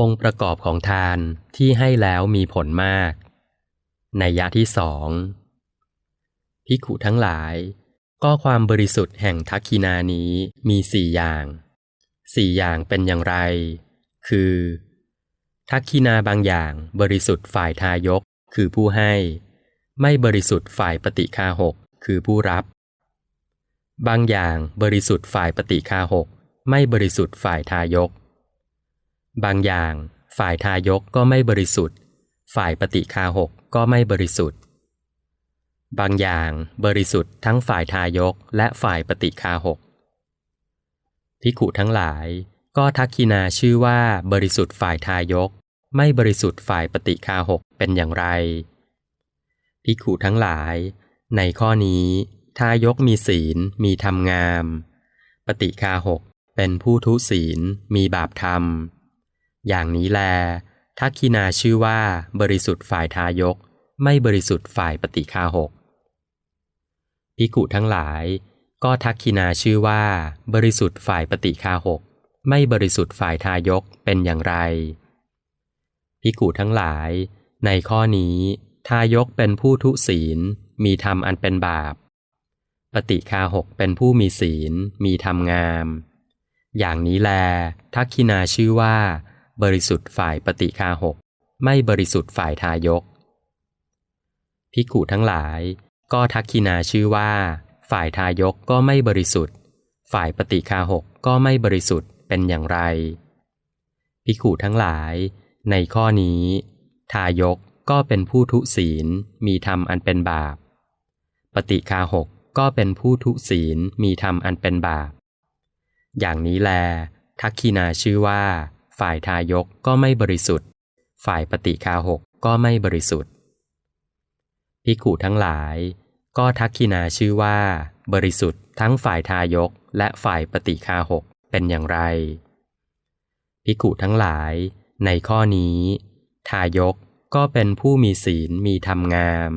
องค์ประกอบของทานที่ให้แล้วมีผลมาก ในยะที่สองพิขุทั้งหลาย ก็ความบริสุทธิ์แห่งทักขินานี้มีสี่อย่างสี่อย่างเป็นอย่างไร คือ ทักขินาบางอย่างบริสุทธิ์ฝ่ายทายกคือผู้ให้ ไม่บริสุทธิ์ฝ่ายปฏิคาหกคือผู้รับ บางอย่างบริสุทธิ์ฝ่ายปฏิคาหกไม่บริสุทธิ์ฝ่ายทายก บางอย่าง ฝ่ายทายกก็ไม่บริสุทธิ์ ฝ่ายปฏิคาหกก็ไม่บริสุทธิ์ บางอย่างบริสุทธิ์ทั้งฝ่ายทายกและฝ่ายปฏิคาหกพิขุทั้งหลายก็ทักขินาชื่อว่าบริสุทธิ์ฝ่ายทายก ไม่บริสุทธิ์ฝ่ายปฏิคาหกเป็นอย่างไรพิขุทั้งหลาย ในข้อนี้ ทายกมีศีลมีธรรมงาม ปฏิคาหกเป็นผู้ทุศีลมีบาปธรรม อย่างนี้แลทักขินาชื่อว่า บริสุทธิ์ฝ่ายทายก ไม่บริสุทธิ์ฝ่ายปฏิคาหกพิกุทั้งหลาย ก็ทักขินาชื่อว่า บริสุทธิ์ฝ่ายปฏิคาหกไม่บริสุทธิ์ฝ่ายทายกเป็นอย่างไรพิกุทั้งหลาย ในข้อนี้ ทายกเป็นผู้ทุศีล มีธรรมอันเป็นบาป ปฏิคาหกเป็นผู้มีศีล มีธรรมงาม อย่างนี้แล ทักขินาชื่อว่า บริสุทธิ์ฝ่ายปฏิคาหก ไม่บริสุทธิ์ฝ่ายทายก พิกุทั้งหลาย ก็ทักขินาชื่อว่า ฝ่ายทายกก็ไม่บริสุทธิ์ ฝ่ายปฏิคาหกก็ไม่บริสุทธิ์เป็นอย่างไร พิกุทั้งหลาย ในข้อนี้ ทายกก็เป็นผู้ทุศีลมีธรรมอันเป็นบาป ปฏิคาหกก็เป็นผู้ทุศีลมีธรรมอันเป็นบาป อย่างนี้แล ทักขินาชื่อว่า ฝ่ายทายกก็ไม่บริสุทธิ์ ฝ่ายปฏิคาหกก็ไม่บริสุทธิ์พิกุทั้งหลาย ก็ทักขินาชื่อว่า บริสุทธิ์ทั้งฝ่ายทายกและฝ่ายปฏิคาหกเป็นอย่างไรพิกุทั้งหลาย ในข้อนี้ ทายกก็เป็นผู้มีศีลมีธรรมงาม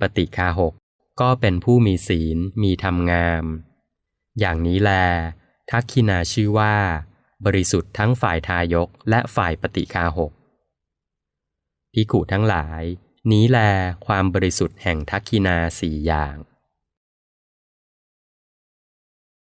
ปฏิคาหกก็เป็นผู้มีศีลมีธรรมงาม อย่างนี้แล ทักขินาชื่อว่า บริสุทธิ์ทั้งฝ่ายทายกและฝ่ายปฏิคาหกพิกุทั้งหลาย นี้แลความบริสุทธิ์แห่งทักคินาสี่อย่าง